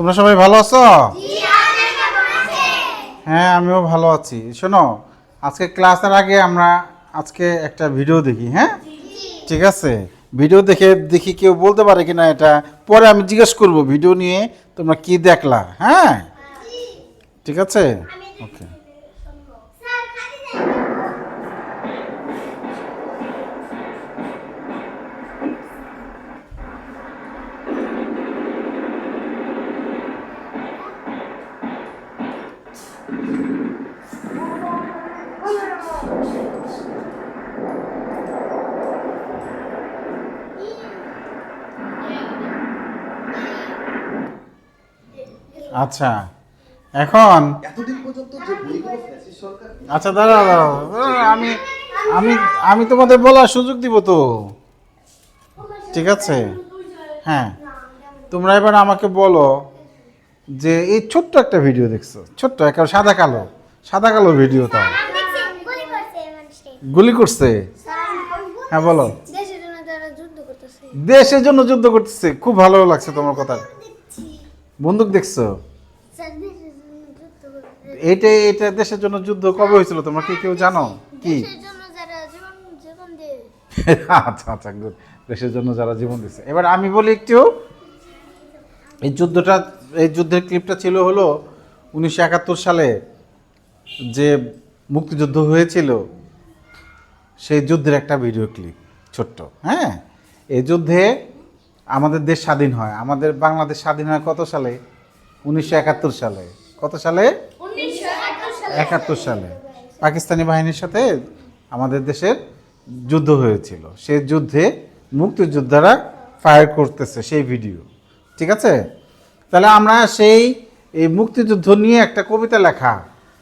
তোমরা সবাই ভালো আছো? হ্যাঁ আমিও ভালো আছি। শোনো আজকে ক্লাসের আগে আমরা আজকে একটা ভিডিও দেখি হ্যাঁ? ঠিক আছে? ভিডিও দেখে দেখি কেউ বলতে পারে কিনা এটা। পরে আমি জিজ্ঞেস করব ভিডিও নিয়ে তোমরা কি দেখলা হ্যাঁ? ঠিক আছে? ওকে আচ্ছা এখন এতদিন পর্যন্ত যে বইগুলো ফ্যাসিস্ট সরকার আচ্ছা দাঁড়াও দাঁড়াও আমি আমি আমি তোমাদের বলার সুযোগ দিব তো? ঠিক আছে? হ্যাঁ তোমরা এবার আমাকে বলো যে এই ছোট্ট একটা ভিডিও দেখছ ছোট্ট একটা সাদা কালো সাদা কালো ভিডিও তাও। গুলি করছে হ্যাঁ বলো। দেশের জন্য যুদ্ধ করতেছে। দেশের জন্য যুদ্ধ করতেছে খুব ভালো লাগছে তোমার কথা। বন্দুক দেখছ? এইটা এটা দেশের জন্য যুদ্ধ কবে হয়েছিল তোমরা কি কেউ জানো? কি? আচ্ছা আচ্ছা. দেশের জন্য যারা জীবন দিচ্ছে এবার আমি বলি একটু, এই যুদ্ধটা, এই যুদ্ধের ক্লিপটা ছিল হলো উনিশশো একাত্তর সালে যে মুক্তিযুদ্ধ হয়েছিল, সেই যুদ্ধের একটা ভিডিও ক্লিপ ছোট্ট হ্যাঁ? এই যুদ্ধে আমাদের দেশ স্বাধীন হয়। আমাদের বাংলাদেশ স্বাধীন হয় কত সালে? উনিশশো একাত্তর সালে। কত সালে? একাত্তর সালে। পাকিস্তানি বাহিনীর সাথে আমাদের দেশের যুদ্ধ হয়েছিল। সেই যুদ্ধে মুক্তিযোদ্ধারা ফায়ার করতেছে সেই ভিডিও ঠিক আছে? তাহলে আমরা সেই, এই মুক্তিযুদ্ধ নিয়ে একটা কবিতা লেখা।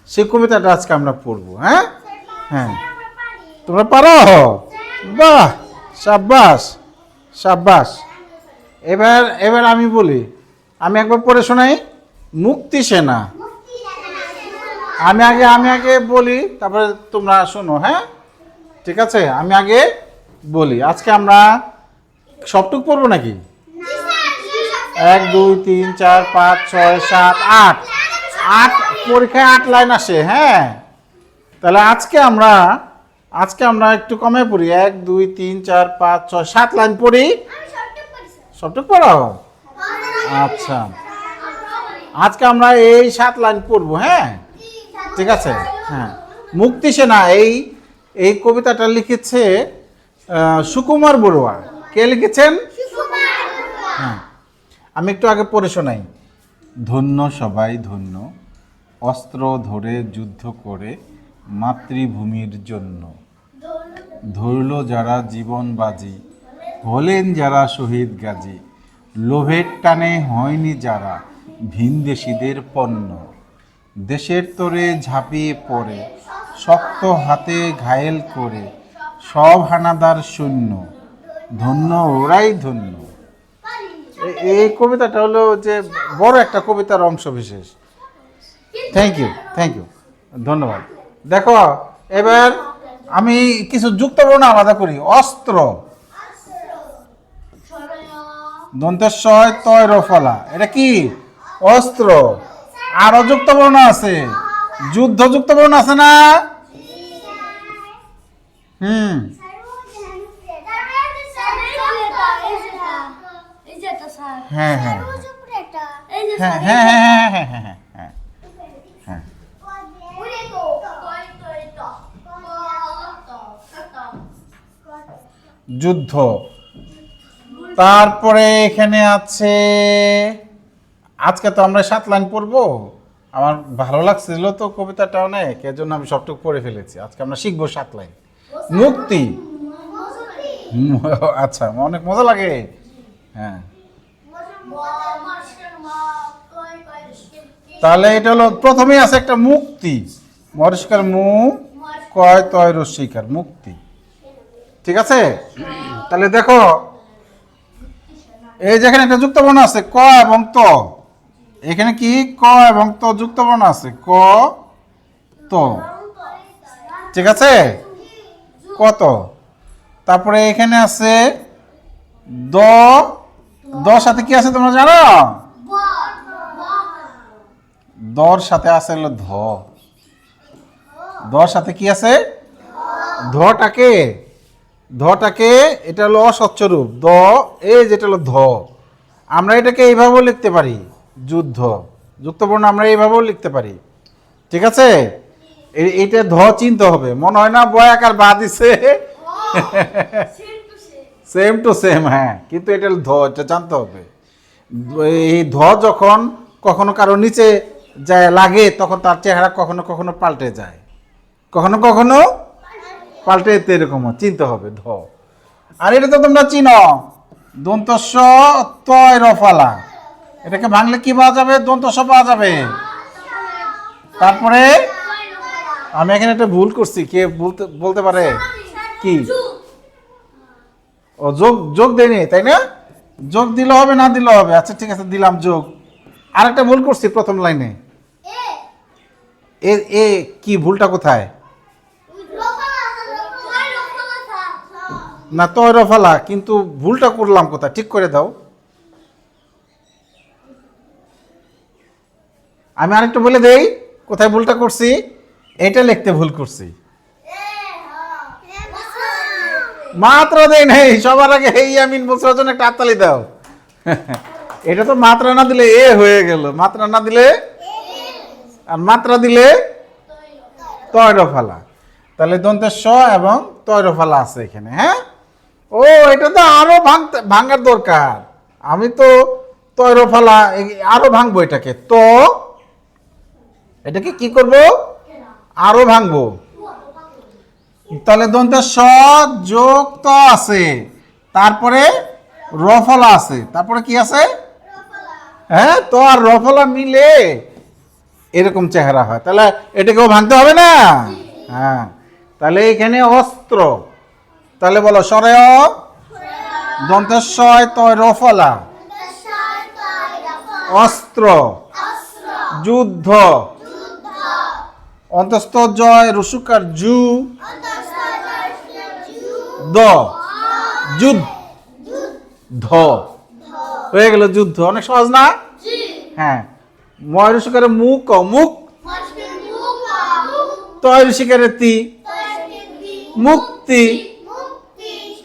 সেই কবিতাটা আজকে আমরা পড়ব হ্যাঁ? হ্যাঁ। তোমরা পারো? বাহ! সাব্বাস! সাব্বাস! এবার এবার আমি বলি, আমি একবার পড়ে শোনাই, মুক্তি সেনা। আমি আগে আমি আগে বলি, তারপরে তোমরা শোনো হ্যাঁ? ঠিক আছে? আমি আগে বলি, আজকে আমরা সবটুক পড়ব নাকি? এক, দুই, তিন, চার, পাঁচ, ছয়, সাত, আট। আট, পরীক্ষায় আট লাইন আসে হ্যাঁ? তাহলে আজকে আমরা আজকে আমরা একটু কমে পড়ি। এক, দুই, তিন, চার, পাঁচ, ছয়, সাত লাইন পড়ি। সবটুক পড়াও? আচ্ছা। আজকে আমরা এই সাত লাইন পড়ব হ্যাঁ? ঠিক আছে? হ্যাঁ। মুক্তি সেনা, এই এই কবিতাটা লিখেছে সুকুমার বড়ুয়া। কে লিখেছেন? হ্যাঁ। আমি একটু আগে পড়ে শোনাই। ধন্য সবাই ধন্য, অস্ত্র ধরে যুদ্ধ করে মাতৃভূমির জন্য। ধরল যারা জীবন বাজি হলেন যারা শহীদ গাজী, লোভের টানে হয়নি যারা ভিনদেশীদের পণ্য। দেশের তোরে ঝাঁপিয়ে পড়ে, শক্ত হাতে ঘায়েল করে, সব হানাদার শূন্য, ধন্য ওরাই ধন্য। এই কবিতাটা হলো যে বড় একটা কবিতার অংশ বিশেষ। থ্যাংক ইউ থ্যাংক ইউ ধন্যবাদ। দেখো, এবার আমি কিছু যুক্তবর্ণ আলাদা করি। অস্ত্র। দন্তেশ্বয় তয় রফলা এটা কি? অস্ত্র। আরও যুক্তবর্ণ আছে। যুদ্ধ যুক্তবর্ণ আছে না? হুম। হ্যাঁ। হ্যাঁ হ্যাঁ হ্যাঁ হ্যাঁ হ্যাঁ হ্যাঁ হ্যাঁ হ্যাঁ। হ্যাঁ। যুদ্ধ। তারপরে এখানে আছে আজকে তো আমরা সাত লাইন পড়ব। আমার ভালো লাগছিল তো কবিতাটা অনেক এজন্য আমি সবটুকু পড়ে ফেলেছি। আজকে আমরা শিখব সাত লাইন। মুক্তি। আচ্ছা অনেক মজা লাগে। হ্যাঁ। তাহলে এটা হলো প্রথমেই আছে একটা মুক্তি। মরিষ্কার মু কয় তয় রস্বীকার মুক্তি। ঠিক আছে? তাহলে দেখো এই যেখানে একটা যুক্তবর্ণ আছে, ক এবং ত। এখানে কি? ক এবং ত যুক্তবর্ণ আছে। ক, ত। ঠিক আছে? কত? তারপরে এখানে আছে দ। দ সাথে কি আছে তোমরা জানো? দর সাথে আছে হলো ধ। দর সাথে কি আছে? ধটাকে। ধটাকে, এটা হলো অস্বচ্ছ রূপ। দ, এ যেটা হলো ধ। আমরা এটাকে এইভাবেও লিখতে পারি, যুদ্ধ। যুক্তবর্ণ আমরা এইভাবেও লিখতে পারি। ঠিক আছে? এ- এইটা ধ চিনতে হবে। মনে হয় না বয় আকার বা দিছে। সেম টু সেম হ্যাঁ। কিন্তু এটা হলো ধ, এটা জানতে হবে। এই ধ যখন কখনো কারও নিচে যায়, লাগে, তখন তার চেহারা কখনো কখনো পাল্টে যায়। কখনো কখনো পাল্টে যেতে এরকম চিনতে হবে, ধ। আর এটা তো তোমরা চিনো, দন্তস্ব তয় রফালা। এটাকে ভাঙলে কি পাওয়া যাবে? দন্তস্ব পাওয়া যাবে। তারপরে আমি এখানে একটা ভুল করছি, কে বলতে বলতে পারে? কি? ও, যোগ যোগ দেয়নি, তাই না? যোগ দিলে হবে, না দিলে হবে? আচ্ছা ঠিক আছে, দিলাম যোগ। আরেকটা ভুল করছি প্রথম লাইনে। এ, কি ভুলটা কোথায়? না তয়র ফালা, কিন্তু ভুলটা করলাম কোথায়? ঠিক করে দাও। আমি আরেকটা বলে দেই, কোথায় ভুলটা করছি? এটা লিখতে ভুল করছি। মাত্র দেই নেই, সবার আগে এই আমিন বছরের জন্য একটা হাততালি দাও। এটা তো মাত্রা না দিলে এ হয়ে গেল। মাত্রা না দিলে আর মাত্রা দিলে তয়রফালা তাহলে দন্তের স এবং তয়রফালা আছে এখানে হ্যাঁ? ও, এটা তো আরও ভাঙতে, ভাঙার দরকার। আমি তো তয়রফালা আরও ভাঙবো এটাকে। তো? এটাকে কি করব? আরও ভাঙবো। তাহলে দন্তের স যোগ ত আছে। তারপরে রফলা আছে। তারপরে কি আছে? হ্যাঁ তো আর রফলা মিলে এরকম চেহারা হয়। তাহলে এটাকেও ভাঙতে হবে না? হ্যাঁ তাহলে এখানে অস্ত্র। তাহলে বলো সরে দন্তেশ্বয় তয় রফলা। অস্ত্র। যুদ্ধ। অন্তস্থ জয় রসুকার জু। দ। যুদ্ধ। হয়ে গেল যুদ্ধ। অনেক সহজ না? হ্যাঁ। ময় রসুকারের মুখ। মুখ। তয় রসিকারের তি। মুক্তি।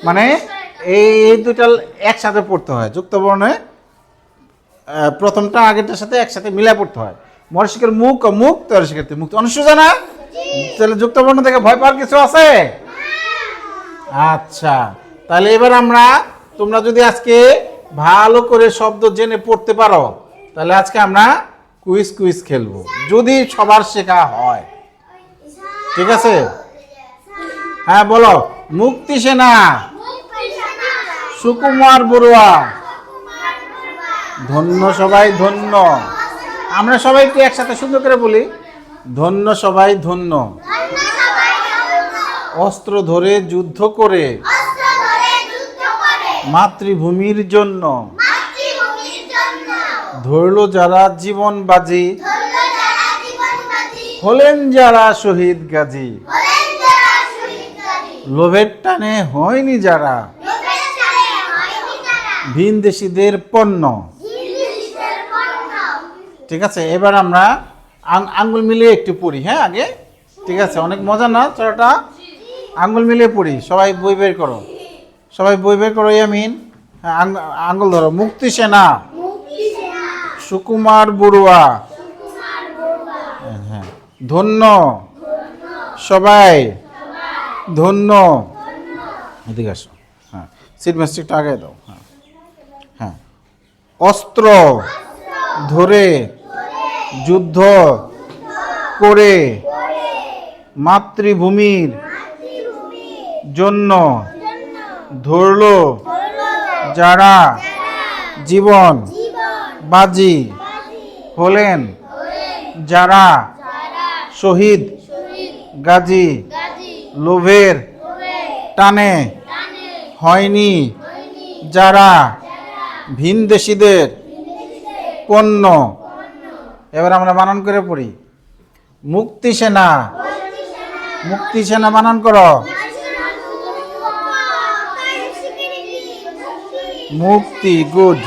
মানে এই দুটা একসাথে পড়তে হয় যুক্ত বর্ণে প্রথমটা আগেরটার সাথে একসাথে মিলে পড়তে হয়। মরশিকের মুখ ও মুখ তরশিকের তি মুক্তি অনুষ্ঠ জানা? তাহলে যুক্ত বর্ণ থেকে ভয় পাওয়ার কিছু আছে? আচ্ছা তাহলে এবার আমরা, তোমরা যদি আজকে ভালো করে শব্দ জেনে পড়তে পারো, তাহলে আজকে আমরা কুইজ কুইজ খেলব। যদি সবার শেখা হয়। ঠিক আছে? হ্যাঁ বলো। মুক্তি সেনা। সুকুমার বড়ুয়া। ধন্য সবাই ধন্য। আমরা সবাই একটু একসাথে সুন্দর করে বলি ধন্য সবাই ধন্য। অস্ত্র ধরে যুদ্ধ করে মাতৃভূমির জন্য। ধরল যারা জীবন বাজি হলেন যারা শহীদ গাজী। লোভের টানে হয়নি যারা। ভিনদেশীদের পণ্য। ঠিক আছে এবার আমরা আঙ্গুল মিলিয়ে একটু পড়ি হ্যাঁ আগে? ঠিক আছে অনেক মজা না চড়াটা আঙ্গুল মিলিয়ে পড়ি সবাই বই বের করো। সবাই বই বের করো ইয়ামিন। হ্যাঁ আঙ্গ- আঙ্গুল ধরো। মুক্তি সেনা। সুকুমার বড়ুয়া। হ্যাঁ, ধন্য। সবাই। ধন্য। এদিকে আসো। হ্যাঁ সিট ম্যাস্টিকটা আগে দাও। অস্ত্র ধরে, যুদ্ধ করে মাতৃভূমির জন্য ধরল যারা জীবন বাজি হলেন, যারা শহীদ গাজী লোভের টানে হয়নি, যারা ভিনদেশীদের পণ্য। এবার আমরা বানান করে পড়ি। মুক্তি সেনা। মুক্তি সেনা বানান করো। মুক্তি, গুড।